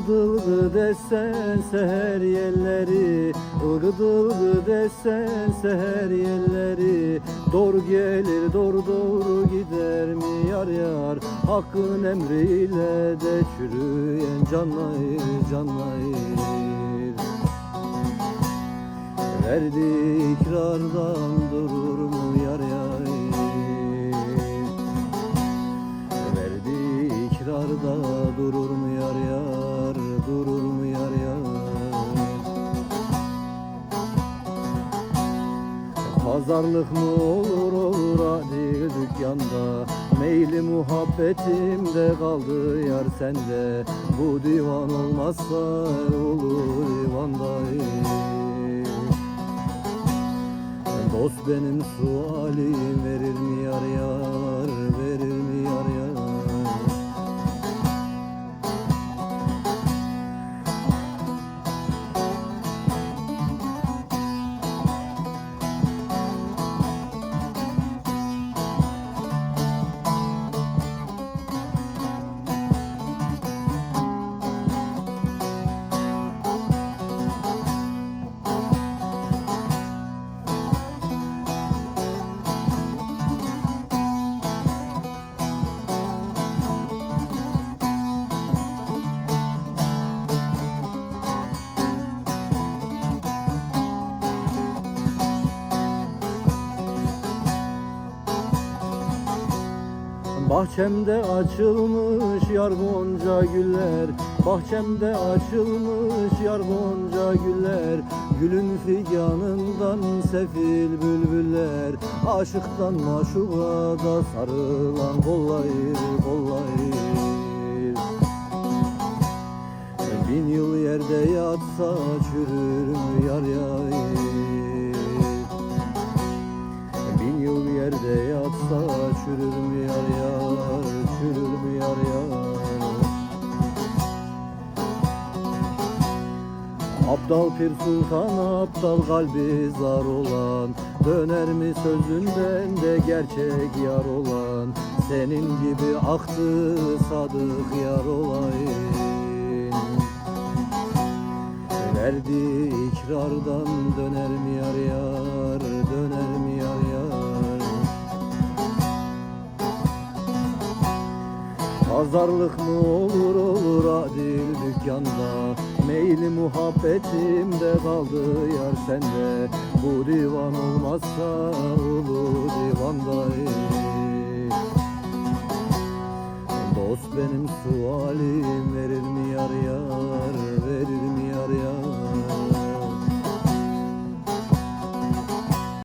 Igıdılgı desen seher yelleri Igıdılgı desen seher yelleri Doğru gelir doğru doğru gider mi yar yar? Hakkın emriyle de çürüyen canlayır canlayır. Verdi ikrardan durur mu yar yar? Verdi ikrarda durur mu Pazarlık mı olur olur hadi dükkanda? Meyli muhabbetimde kaldı yar sende. Bu divan olmazsa olur divandayım. Dost benim sualim verir mi yar Bahçemde açılmış yar gonca güller Bahçemde açılmış yar gonca güller Gülün figanından sefil bülbüller Aşıktan maşuğa da sarılan kollayır kollayır. Bin yıl yerde yatsa çürür yar yar Bin yıl yerde yatsa çürür mü yar yar Çürür mü yar yar? Aptal Pir Sultan aptal kalbi zar olan Döner mi sözünden de gerçek yar olan Senin gibi aktı sadık yar olayım. Verdi ikrardan döner mi yar yar Pazarlık mı olur olur adil dükkanda? Meyli muhabbetimde kaldı yar sende. Bu divan olmazsa ulu divandayım. Dost benim sualim verir